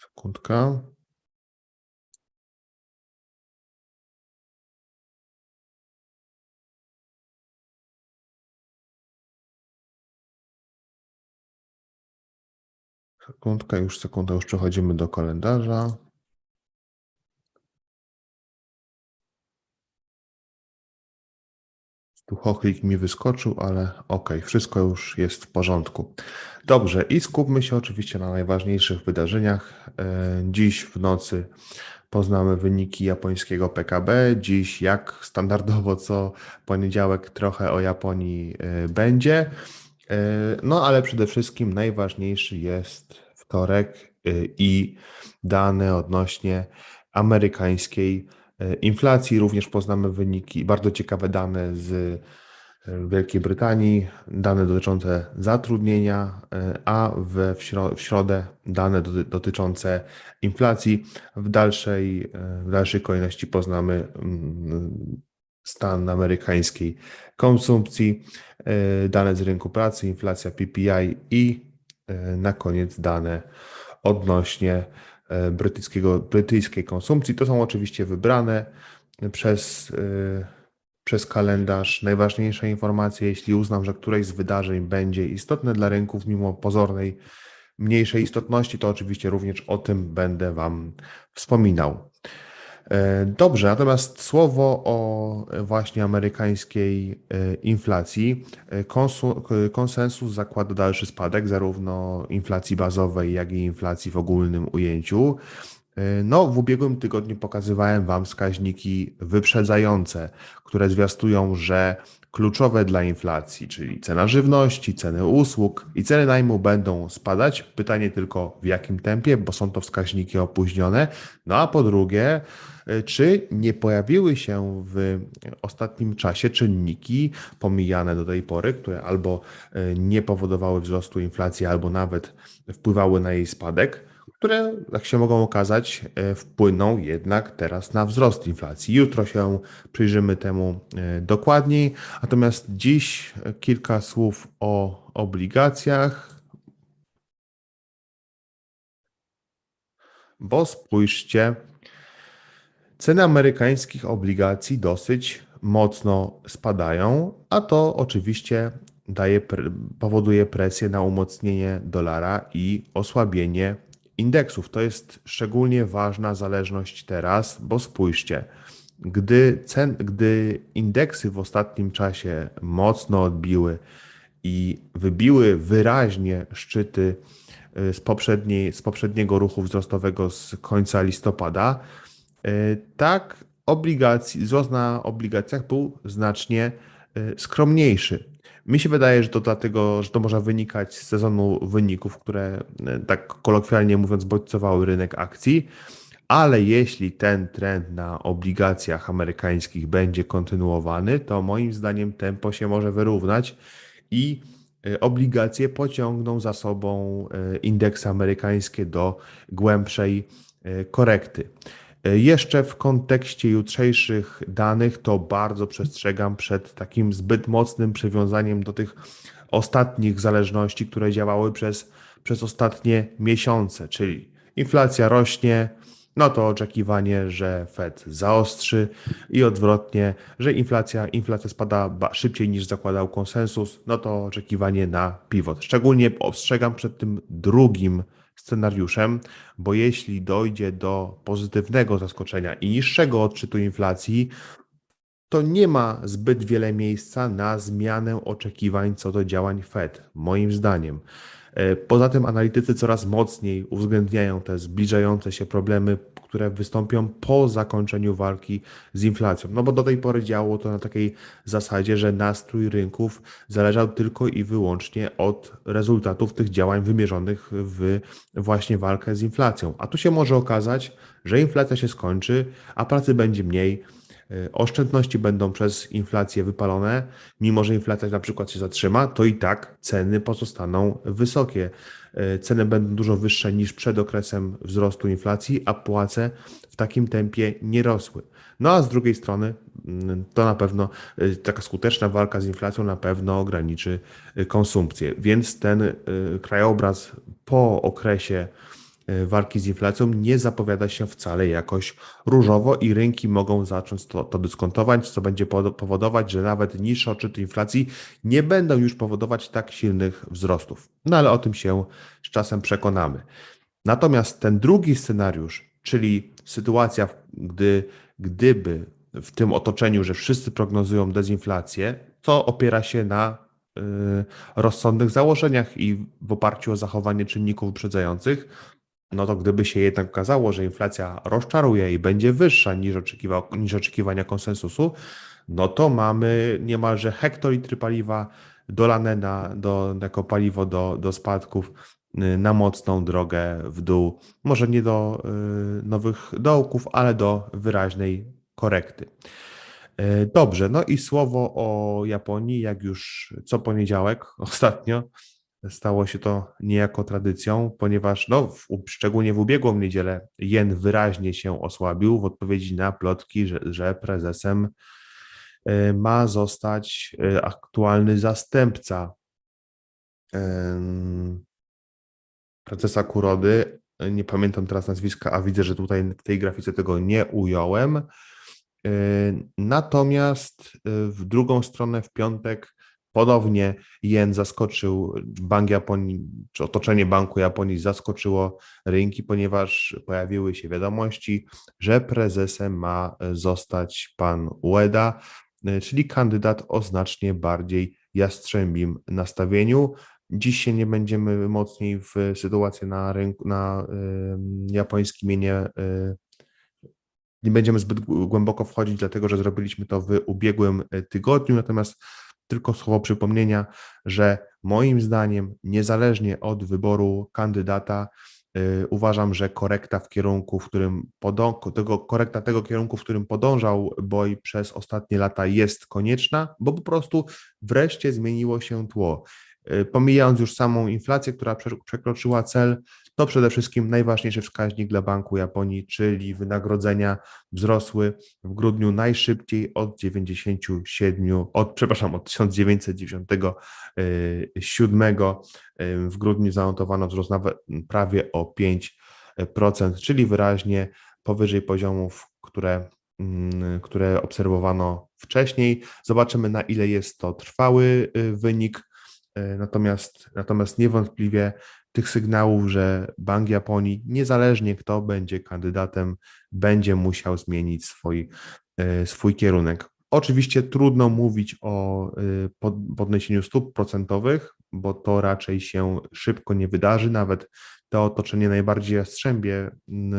Sekundka. Sekundka, już sekunda, już przechodzimy do kalendarza. Tu chochlik mi wyskoczył, ale ok, wszystko już jest w porządku. Dobrze, i skupmy się oczywiście na najważniejszych wydarzeniach. E, Dziś w nocy poznamy wyniki japońskiego PKB. Dziś, jak standardowo co poniedziałek, trochę o Japonii e, będzie. E, No, ale przede wszystkim najważniejszy jest wtorek i dane odnośnie amerykańskiej inflacji. Również poznamy wyniki, bardzo ciekawe dane z e, Wielkiej Brytanii, dane dotyczące zatrudnienia, e, a w, w środę dane doty, dotyczące inflacji. W dalszej, e, w dalszej kolejności poznamy mm, stan amerykańskiej konsumpcji, e, dane z rynku pracy, inflacja PPI i e, na koniec dane odnośnie e, brytyjskiego, brytyjskiej konsumpcji. To są oczywiście wybrane przez, e, przez kalendarz najważniejsze informacje. Jeśli uznam, że któreś z wydarzeń będzie istotne dla rynków, mimo pozornej mniejszej istotności, to oczywiście również o tym będę Wam wspominał. E, Dobrze, natomiast słowo o e, właśnie amerykańskiej e, inflacji. Konsensus zakłada dalszy spadek zarówno inflacji bazowej, jak i inflacji w ogólnym ujęciu. No, w ubiegłym tygodniu pokazywałem Wam wskaźniki wyprzedzające, które zwiastują, że kluczowe dla inflacji, czyli cena żywności, ceny usług i ceny najmu będą spadać. Pytanie tylko w jakim tempie, bo są to wskaźniki opóźnione. No a po drugie, czy nie pojawiły się w ostatnim czasie czynniki pomijane do tej pory, które albo e, nie powodowały wzrostu inflacji, albo nawet wpływały na jej spadek, które, jak się mogą okazać, e, wpłyną jednak teraz na wzrost inflacji. Jutro się przyjrzymy temu e, dokładniej. Natomiast dziś e, kilka słów o obligacjach, bo spójrzcie, ceny amerykańskich obligacji dosyć mocno spadają, a to oczywiście daje, powoduje presję na umocnienie dolara i osłabienie indeksów. To jest szczególnie ważna zależność teraz, bo spójrzcie, gdy, cen, gdy indeksy w ostatnim czasie mocno odbiły i wybiły wyraźnie szczyty y, z, poprzedniej, z poprzedniego ruchu wzrostowego z końca listopada, tak obligacji, wzrost na obligacjach był znacznie y, skromniejszy. Mi się wydaje, że to dlatego, że to może wynikać z sezonu wyników, które y, tak kolokwialnie mówiąc bodźcowały rynek akcji, ale jeśli ten trend na obligacjach amerykańskich będzie kontynuowany, to moim zdaniem tempo się może wyrównać i obligacje pociągną za sobą indeksy amerykańskie do głębszej korekty. Y, Jeszcze w kontekście jutrzejszych danych, to bardzo przestrzegam przed takim zbyt mocnym przywiązaniem do tych ostatnich zależności, które działały przez, przez ostatnie miesiące, czyli inflacja rośnie, no to oczekiwanie, że Fed zaostrzy i odwrotnie, że inflacja, inflacja spada szybciej niż zakładał konsensus, no to oczekiwanie na pivot. Szczególnie ostrzegam przed tym drugim scenariuszem, bo jeśli dojdzie do pozytywnego zaskoczenia i niższego odczytu inflacji, to nie ma zbyt wiele miejsca na zmianę oczekiwań co do działań Fed, moim zdaniem. E, Poza tym analitycy coraz mocniej uwzględniają te zbliżające się problemy, które wystąpią po zakończeniu walki z inflacją. No bo do tej pory działało to na takiej zasadzie, że nastrój rynków zależał tylko i wyłącznie od rezultatów tych działań wymierzonych w właśnie walkę z inflacją. A tu się może okazać, że inflacja się skończy, a pracy będzie mniej. Y, Oszczędności będą przez inflację wypalone, mimo że inflacja na przykład się zatrzyma, to i tak ceny pozostaną wysokie. Y, Ceny będą dużo wyższe niż przed okresem wzrostu inflacji, a płace w takim tempie nie rosły. No a z drugiej strony, mm, to na pewno y, taka skuteczna walka z inflacją na pewno ograniczy konsumpcję. Więc ten krajobraz po okresie e, walki z inflacją nie zapowiada się wcale jakoś różowo i rynki mogą zacząć to, to dyskontować, co będzie powodować, że nawet niższe odczyty inflacji nie będą już powodować tak silnych wzrostów. No ale o tym się z czasem przekonamy. Natomiast ten drugi scenariusz, czyli sytuacja, gdy, gdyby w tym otoczeniu, że wszyscy prognozują dezinflację, to opiera się na y, rozsądnych założeniach i w oparciu o zachowanie czynników wyprzedzających, no to gdyby się jednak okazało, że inflacja rozczaruje i będzie wyższa niż, oczekiwa, niż oczekiwania konsensusu, no to mamy niemalże hektolitry paliwa dolane na, do, jako paliwo do, do spadków y, na mocną drogę w dół. Może nie do y, nowych dołków, ale do wyraźnej korekty. E, dobrze, no i słowo o Japonii, jak już co poniedziałek ostatnio stało się to niejako tradycją, ponieważ no, w, szczególnie w ubiegłą niedzielę jen wyraźnie się osłabił w odpowiedzi na plotki, że, że prezesem e, ma zostać e, aktualny zastępca prezesa Kurody. Nie pamiętam teraz nazwiska, a widzę, że tutaj w tej grafice tego nie ująłem. E, natomiast w drugą stronę w piątek ponownie jen zaskoczył Bank Japonii, czy otoczenie Banku Japonii zaskoczyło rynki, ponieważ pojawiły się wiadomości, że prezesem ma zostać pan Ueda, czyli kandydat o znacznie bardziej jastrzębim nastawieniu. Dziś się nie będziemy mocniej w sytuację na rynku, na y, japońskim mienie y, nie będziemy zbyt głęboko wchodzić, dlatego że zrobiliśmy to w ubiegłym e, tygodniu. Natomiast tylko słowo przypomnienia, że moim zdaniem, niezależnie od wyboru kandydata, yy, uważam, że korekta w kierunku, w którym podążał, tego, korekta tego kierunku, w którym podążał boj przez ostatnie lata jest konieczna, bo po prostu wreszcie zmieniło się tło. Yy, pomijając już samą inflację, która przekroczyła cel, to przede wszystkim najważniejszy wskaźnik dla Banku Japonii, czyli wynagrodzenia wzrosły w grudniu najszybciej od 97, od, przepraszam, od 1997. W grudniu zanotowano wzrost nawet prawie o 5%, czyli wyraźnie powyżej poziomów, które mm, które obserwowano wcześniej. Zobaczymy, na ile jest to trwały y, wynik. Y, natomiast, natomiast niewątpliwie tych sygnałów, że Bank Japonii, niezależnie kto będzie kandydatem, będzie musiał zmienić swój, e, swój kierunek. Oczywiście trudno mówić o e, podniesieniu stóp procentowych, bo to raczej się szybko nie wydarzy. Nawet to otoczenie najbardziej jastrzębie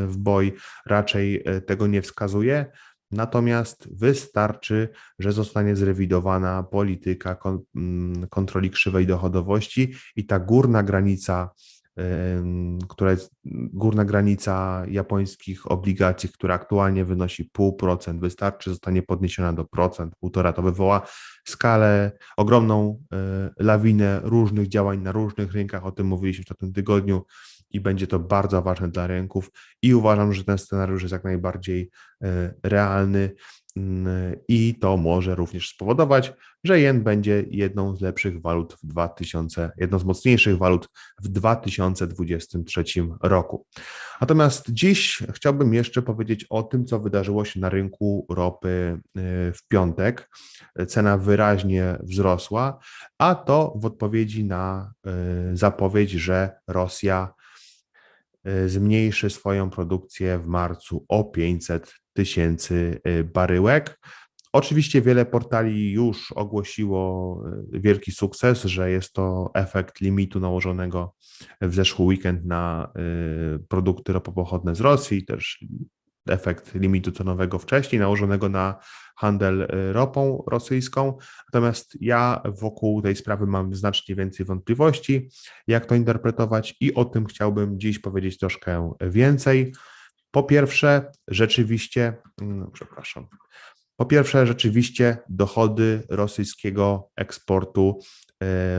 w boj raczej e, tego nie wskazuje. Natomiast wystarczy, że zostanie zrewidowana polityka kontroli krzywej dochodowości i ta górna granica, która jest górna granica japońskich obligacji, która aktualnie wynosi 0,5%, wystarczy, zostanie podniesiona do procent, półtora, to wywoła skalę, ogromną e, lawinę różnych działań na różnych rynkach, o tym mówiliśmy w tym tygodniu, i będzie to bardzo ważne dla rynków i uważam, że ten scenariusz jest jak najbardziej e, realny mm, i to może również spowodować, że jen będzie jedną z lepszych walut w 2000, jedną z mocniejszych walut w 2023 roku. Natomiast dziś chciałbym jeszcze powiedzieć o tym, co wydarzyło się na rynku ropy e, w piątek. Cena wyraźnie wzrosła, a to w odpowiedzi na e, zapowiedź, że Rosja zmniejszy swoją produkcję w marcu o 500 tysięcy y, baryłek. Oczywiście wiele portali już ogłosiło y, wielki sukces, że jest to efekt limitu nałożonego w zeszły weekend na produkty ropopochodne z Rosji, też efekt limitu cenowego wcześniej nałożonego na handel y, ropą rosyjską. Natomiast ja wokół tej sprawy mam znacznie więcej wątpliwości, jak to interpretować, i o tym chciałbym dziś powiedzieć troszkę więcej. Po pierwsze, rzeczywiście, mm, przepraszam, po pierwsze, rzeczywiście dochody rosyjskiego eksportu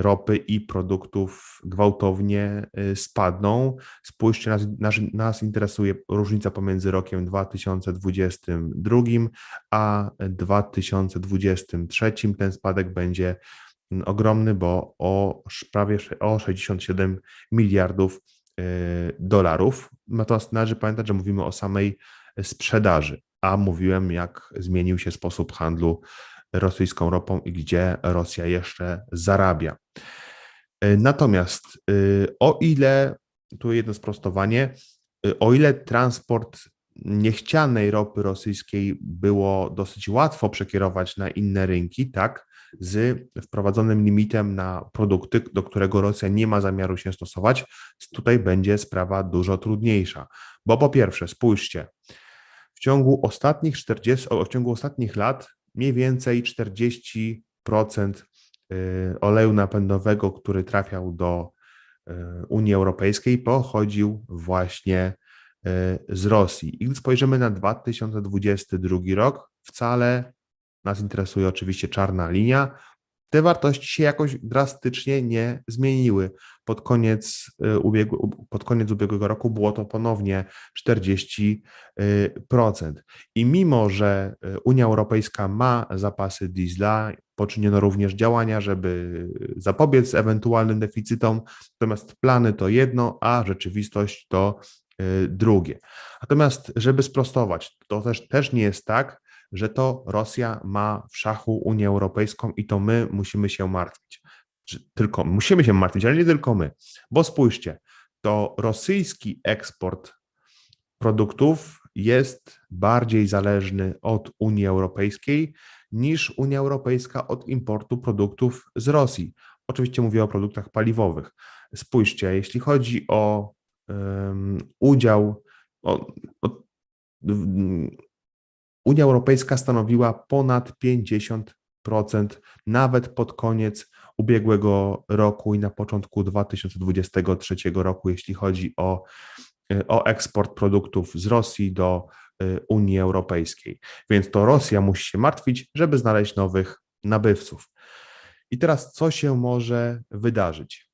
ropy i produktów gwałtownie e, spadną. Spójrzcie, nas, nas, nas, interesuje różnica pomiędzy rokiem 2022 a 2023. Ten spadek będzie mm, ogromny, bo o prawie o 67 miliardów dolarów. Natomiast należy pamiętać, że mówimy o samej sprzedaży, a mówiłem, jak zmienił się sposób handlu rosyjską ropą i gdzie Rosja jeszcze zarabia. Natomiast o ile, tu jedno sprostowanie, o ile transport niechcianej ropy rosyjskiej było dosyć łatwo przekierować na inne rynki, tak, z wprowadzonym limitem na produkty, do którego Rosja nie ma zamiaru się stosować, tutaj będzie sprawa dużo trudniejsza. Bo po pierwsze, spójrzcie, w ciągu ostatnich 40, w ciągu ostatnich lat mniej więcej 40% y, oleju napędowego, który trafiał do y, Unii Europejskiej, pochodził właśnie y, z Rosji. I gdy spojrzymy na 2022 rok, wcale nas interesuje oczywiście czarna linia. Te wartości się jakoś drastycznie nie zmieniły. Pod koniec, y, pod koniec ubiegłego roku było to ponownie 40%. I mimo, że y, Unia Europejska ma zapasy diesla, poczyniono również działania, żeby zapobiec ewentualnym deficytom, natomiast plany to jedno, a rzeczywistość to y, drugie. Natomiast, żeby sprostować, to też, też nie jest tak, że to Rosja ma w szachu Unię Europejską i to my musimy się martwić. Tylko musimy się martwić, ale nie tylko my. Bo spójrzcie, to rosyjski eksport produktów jest bardziej zależny od Unii Europejskiej niż Unia Europejska od importu produktów z Rosji. Oczywiście mówię o produktach paliwowych. Spójrzcie, jeśli chodzi o um, udział, o, o, Unia Europejska stanowiła ponad 50%, nawet pod koniec ubiegłego roku i na początku 2023 roku, jeśli chodzi o, o eksport produktów z Rosji do y, Unii Europejskiej. Więc to Rosja musi się martwić, żeby znaleźć nowych nabywców. I teraz co się może wydarzyć?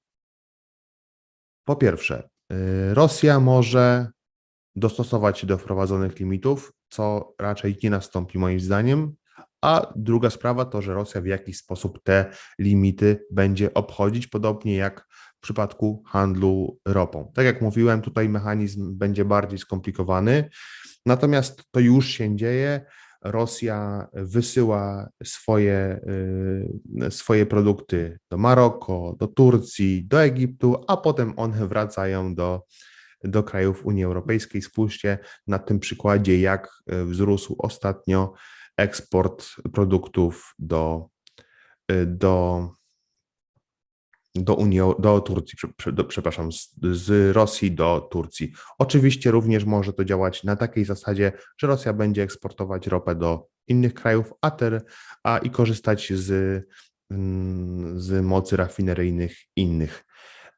Po pierwsze, y, Rosja może dostosować się do wprowadzonych limitów, co raczej nie nastąpi moim zdaniem. A druga sprawa to, że Rosja w jakiś sposób te limity będzie obchodzić, podobnie jak w przypadku handlu ropą. Tak jak mówiłem, tutaj mechanizm będzie bardziej skomplikowany, natomiast to już się dzieje. Rosja wysyła swoje, y, swoje produkty do Maroko, do Turcji, do Egiptu, a potem one wracają do do krajów Unii Europejskiej. Spójrzcie na tym przykładzie, jak e, wzrósł ostatnio eksport produktów do, e, do, do, Unii, do Turcji, przepraszam, z, z Rosji do Turcji. Oczywiście również może to działać na takiej zasadzie, że Rosja będzie eksportować ropę do innych krajów, a, ter, a i korzystać z, mm, z mocy rafineryjnych innych,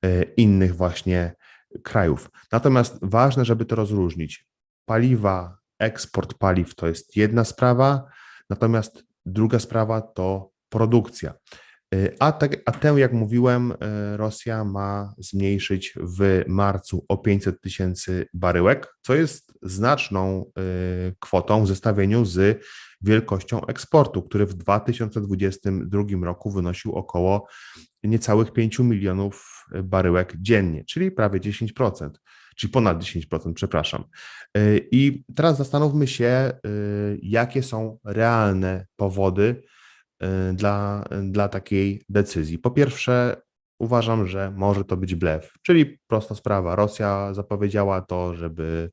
e, innych właśnie krajów. Natomiast ważne, żeby to rozróżnić. Paliwa, eksport paliw to jest jedna sprawa, natomiast druga sprawa to produkcja. Y, a, tak, a tę, jak mówiłem, y, Rosja ma zmniejszyć w marcu o 500 tysięcy baryłek, co jest znaczną y, kwotą w zestawieniu z wielkością eksportu, który w 2022 roku wynosił około niecałych 5 milionów baryłek dziennie, czyli prawie 10%, czyli ponad 10%, przepraszam. I teraz zastanówmy się, jakie są realne powody, dla, dla takiej decyzji. Po pierwsze, uważam, że może to być blef, czyli prosta sprawa. Rosja zapowiedziała to, żeby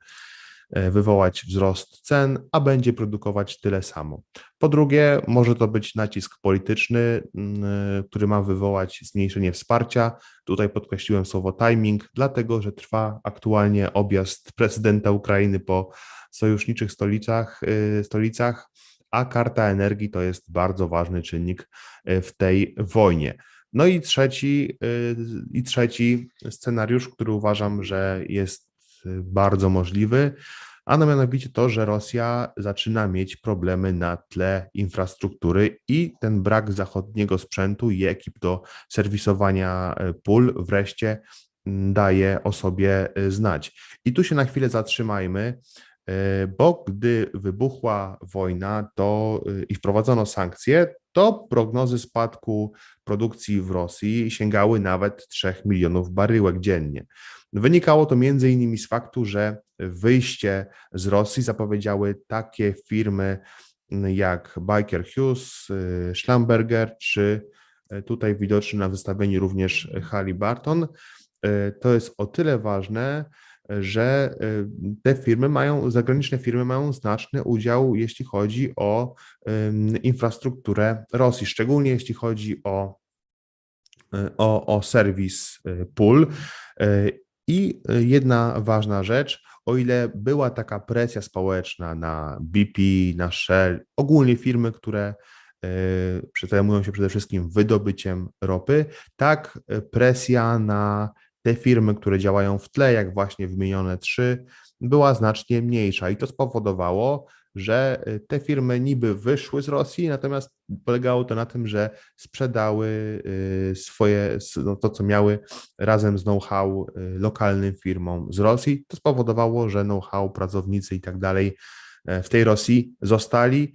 y, wywołać wzrost cen, a będzie produkować tyle samo. Po drugie, może to być nacisk polityczny, y, który ma wywołać zmniejszenie wsparcia. Tutaj podkreśliłem słowo timing, dlatego że trwa aktualnie objazd prezydenta Ukrainy po sojuszniczych stolicach, stolicach a karta energii to jest bardzo ważny czynnik e, w tej wojnie. No i trzeci, e, i trzeci scenariusz, który uważam, że jest e, bardzo możliwy, a mianowicie to, że Rosja zaczyna mieć problemy na tle infrastruktury i ten brak zachodniego sprzętu i ekip do serwisowania pól wreszcie daje o sobie znać. I tu się na chwilę zatrzymajmy. E, bo gdy wybuchła wojna to, e, i wprowadzono sankcje, to prognozy spadku produkcji w Rosji sięgały nawet 3 milionów baryłek dziennie. Wynikało to innymi z faktu, że wyjście z Rosji zapowiedziały takie firmy jak Baker Hughes, y, Schlumberger, czy tutaj widoczny na wystawieniu również Halliburton. To jest o tyle ważne, że te firmy mają, zagraniczne firmy mają znaczny udział, jeśli chodzi o infrastrukturę Rosji, szczególnie jeśli chodzi o, o, o serwis pól. I jedna ważna rzecz, o ile była taka presja społeczna na BP, na Shell, ogólnie firmy, które zajmują się przede wszystkim wydobyciem ropy, tak presja na te firmy, które działają w tle, jak właśnie wymienione trzy, była znacznie mniejsza i to spowodowało, że y, te firmy niby wyszły z Rosji, natomiast polegało to na tym, że sprzedały y, swoje, no to co miały razem z know-how y, lokalnym firmom z Rosji. To spowodowało, że know-how, pracownicy i tak dalej e, w tej Rosji zostali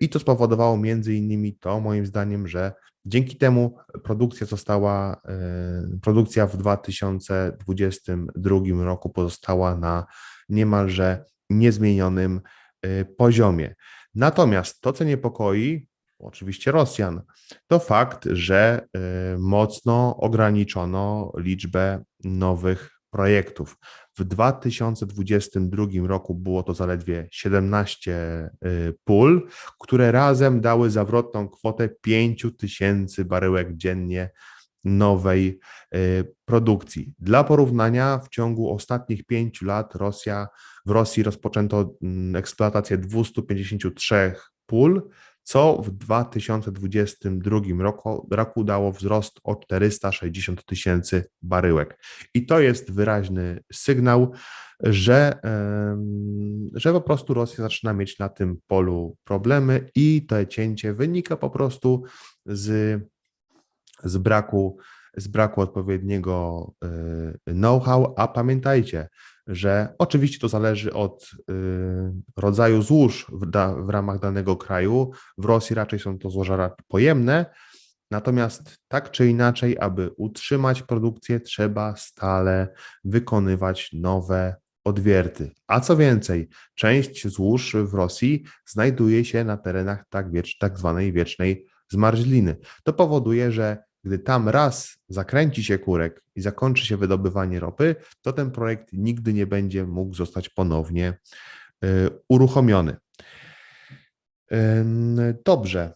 i to spowodowało między innymi to, moim zdaniem, że dzięki temu produkcja została, e, produkcja w 2022 roku pozostała na niemalże niezmienionym Y, poziomie. Natomiast to, co niepokoi, oczywiście Rosjan, to fakt, że y, mocno ograniczono liczbę nowych projektów. W 2022 roku było to zaledwie 17 y, pól, które razem dały zawrotną kwotę 5 tysięcy baryłek dziennie nowej produkcji. Dla porównania, w ciągu ostatnich pięciu lat Rosja w Rosji rozpoczęto mm, eksploatację 253 pól, co w 2022 roku, roku dało wzrost o 460 tysięcy baryłek. I to jest wyraźny sygnał, że, że po prostu Rosja zaczyna mieć na tym polu problemy i to cięcie wynika po prostu z, z braku z braku odpowiedniego e, know-how, a pamiętajcie, że oczywiście to zależy od y, rodzaju złóż w, ramach danego kraju. W Rosji raczej są to złoża pojemne, natomiast tak czy inaczej, aby utrzymać produkcję, trzeba stale wykonywać nowe odwierty. A co więcej, część złóż w Rosji znajduje się na terenach tak, wiecz, tak zwanej wiecznej zmarzliny. To powoduje, że gdy tam raz zakręci się kurek i zakończy się wydobywanie ropy, to ten projekt nigdy nie będzie mógł zostać ponownie y, uruchomiony. Dobrze.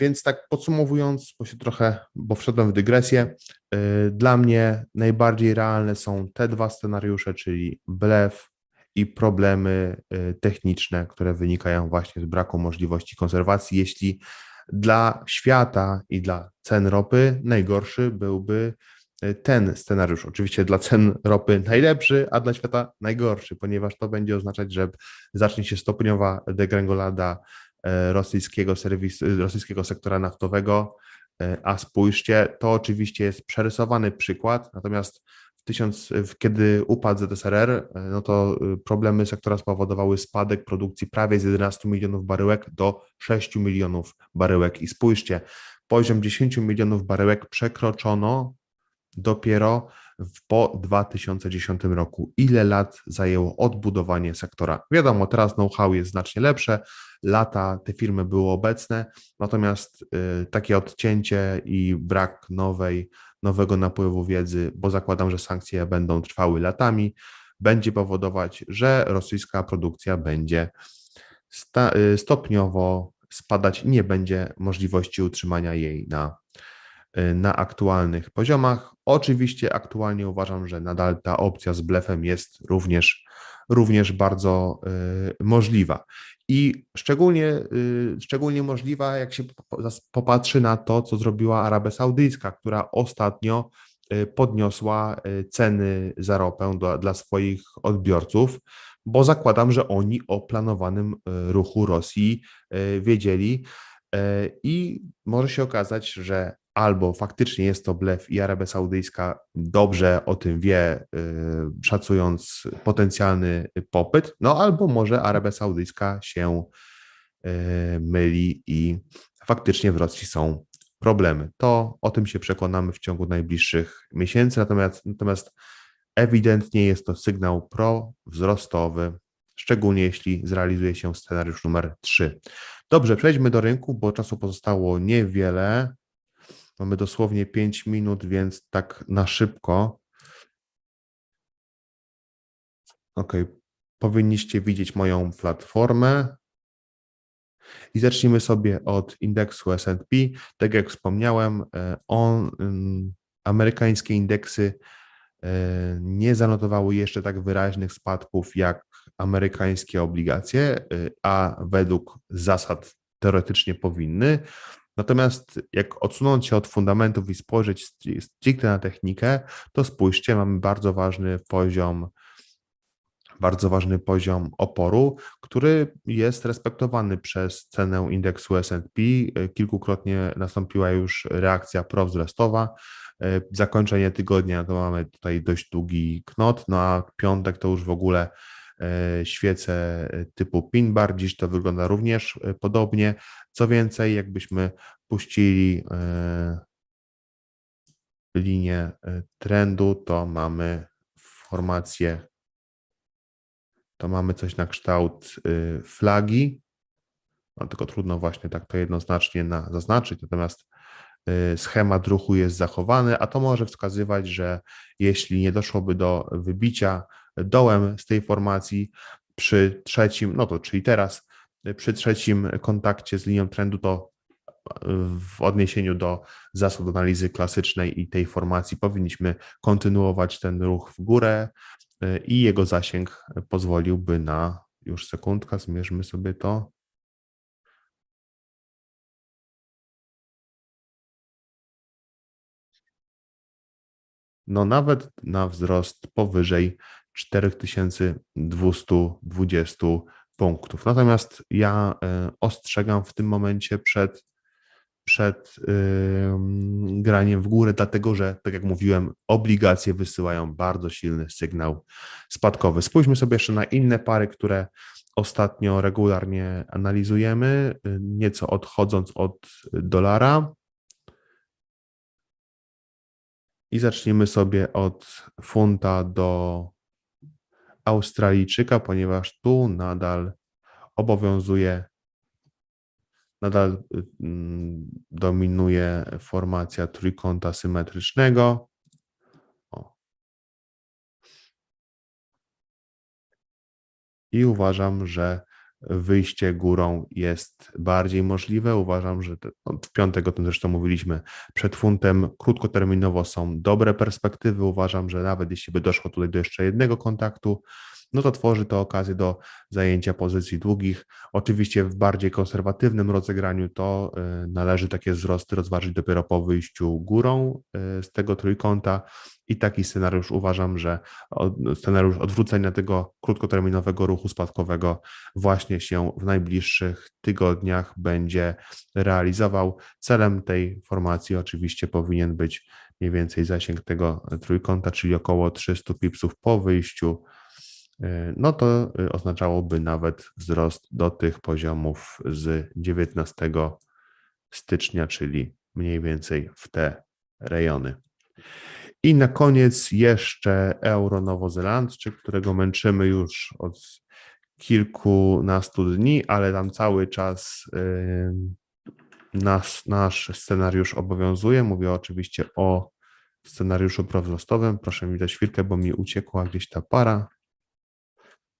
Więc tak podsumowując, bo się trochę, bo wszedłem w dygresję, y, dla mnie najbardziej realne są te dwa scenariusze, czyli blef i problemy y, techniczne, które wynikają właśnie z braku możliwości konserwacji, jeśli dla świata i dla cen ropy najgorszy byłby e, ten scenariusz. Oczywiście dla cen ropy najlepszy, a dla świata najgorszy, ponieważ to będzie oznaczać, że zacznie się stopniowa degrengolada e, rosyjskiego serwisu, rosyjskiego sektora naftowego, e, a spójrzcie, to oczywiście jest przerysowany przykład, natomiast tysiąc, kiedy upadł ZSRR, e, no to y, problemy sektora spowodowały spadek produkcji prawie z 11 milionów baryłek do 6 milionów baryłek. I spójrzcie, poziom 10 milionów baryłek przekroczono dopiero po 2010 roku. Ile lat zajęło odbudowanie sektora? Wiadomo, teraz know-how jest znacznie lepsze, lata te firmy były obecne, natomiast y, takie odcięcie i brak nowej nowego napływu wiedzy, bo zakładam, że sankcje będą trwały latami, będzie powodować, że rosyjska produkcja będzie y, stopniowo spadać, nie będzie możliwości utrzymania jej na, y, na aktualnych poziomach. Oczywiście aktualnie uważam, że nadal ta opcja z blefem jest również, również bardzo y, możliwa. I szczególnie, y, szczególnie możliwa, jak się popatrzy na to, co zrobiła Arabia Saudyjska, która ostatnio y, podniosła ceny za ropę do, dla swoich odbiorców, bo zakładam, że oni o planowanym ruchu Rosji wiedzieli. I może się okazać, że albo faktycznie jest to blef i Arabia Saudyjska dobrze o tym wie, y, szacując potencjalny popyt, no albo może Arabia Saudyjska się myli i faktycznie w Rosji są problemy. To o tym się przekonamy w ciągu najbliższych miesięcy, natomiast, natomiast ewidentnie jest to sygnał prowzrostowy, szczególnie jeśli zrealizuje się scenariusz numer 3. Dobrze, przejdźmy do rynku, bo czasu pozostało niewiele. Mamy dosłownie 5 minut, więc tak na szybko. Ok, powinniście widzieć moją platformę. I zacznijmy sobie od indeksu SP. Tak jak wspomniałem, e, on, amerykańskie indeksy e, nie zanotowały jeszcze tak wyraźnych spadków jak amerykańskie obligacje, e, a według zasad teoretycznie powinny. Natomiast jak odsunąć się od fundamentów i spojrzeć stricte na technikę, to spójrzcie, mamy bardzo ważny poziom bardzo ważny poziom oporu, który jest respektowany przez cenę indeksu SP. Kilkukrotnie nastąpiła już reakcja prowzrostowa. Zakończenie tygodnia to mamy tutaj dość długi knot, no a piątek to już w ogóle świece typu pin bar, dziś to wygląda również e, podobnie. Co więcej, jakbyśmy puścili e, linię trendu, to mamy formację to mamy coś na kształt flagi, no, tylko trudno właśnie tak to jednoznacznie na, zaznaczyć, natomiast schemat ruchu jest zachowany, a to może wskazywać, że jeśli nie doszłoby do wybicia dołem z tej formacji przy trzecim, no to czyli teraz, przy trzecim kontakcie z linią trendu, to w odniesieniu do zasad analizy klasycznej i tej formacji powinniśmy kontynuować ten ruch w górę, i jego zasięg pozwoliłby na, już sekundka, zmierzmy sobie to. No nawet na wzrost powyżej 4220 punktów. Natomiast ja e, ostrzegam w tym momencie przed przed graniem w górę, dlatego że, tak jak mówiłem, obligacje wysyłają bardzo silny sygnał spadkowy. Spójrzmy sobie jeszcze na inne pary, które ostatnio regularnie analizujemy, y, nieco odchodząc od dolara. I zacznijmy sobie od funta do Australijczyka, ponieważ tu nadal obowiązuje Nadal mm, dominuje formacja trójkąta symetrycznego. O. I uważam, że wyjście górą jest bardziej możliwe. Uważam, że no, w piątek o tym zresztą mówiliśmy, przed funtem krótkoterminowo są dobre perspektywy. Uważam, że nawet jeśli by doszło tutaj do jeszcze jednego kontaktu, no to tworzy to okazję do zajęcia pozycji długich. Oczywiście w bardziej konserwatywnym rozegraniu to y, należy takie wzrosty rozważyć dopiero po wyjściu górą y, z tego trójkąta i taki scenariusz uważam, że scenariusz odwrócenia tego krótkoterminowego ruchu spadkowego właśnie się w najbliższych tygodniach będzie realizował. Celem tej formacji oczywiście powinien być mniej więcej zasięg tego trójkąta, czyli około 300 pipsów po wyjściu no to e, oznaczałoby nawet wzrost do tych poziomów z 19 stycznia, czyli mniej więcej w te rejony. I na koniec jeszcze euro nowozelandczyk, którego męczymy już od kilkunastu dni, ale tam cały czas e, nasz, nasz scenariusz obowiązuje. Mówię oczywiście o scenariuszu prowzrostowym. Proszę mi dać chwilkę, bo mi uciekła gdzieś ta para.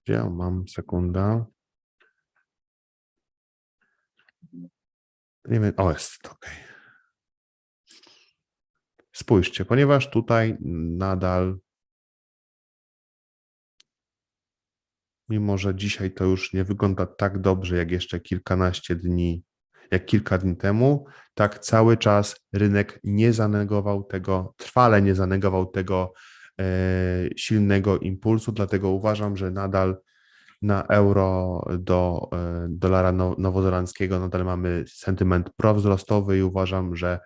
Gdzie ja mam? Sekunda. Nie wiem, o jest, ok. Spójrzcie, ponieważ tutaj nadal, mimo że dzisiaj to już nie wygląda tak dobrze jak jeszcze kilkanaście dni, jak kilka dni temu, tak cały czas rynek nie zanegował tego, trwale nie zanegował tego silnego impulsu, dlatego uważam, że nadal na euro do e, dolara nowozelandzkiego nadal mamy sentyment prowzrostowy i uważam, że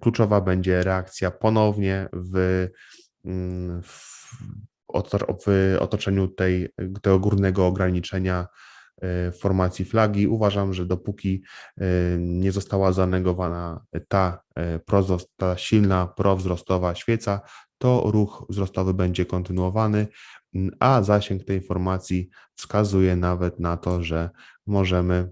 kluczowa będzie reakcja ponownie w, mm, w, otoczeniu tej, tego górnego ograniczenia e, formacji flagi. Uważam, że dopóki e, nie została zanegowana ta, e, ta silna prowzrostowa świeca, to ruch wzrostowy będzie kontynuowany, m, a zasięg tej formacji wskazuje nawet na to, że możemy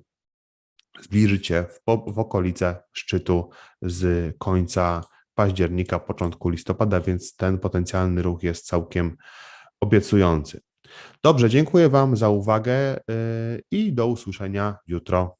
zbliżyć się w, w okolice szczytu z końca października, początku listopada, więc ten potencjalny ruch jest całkiem obiecujący. Dobrze, dziękuję Wam za uwagę yy, i do usłyszenia jutro.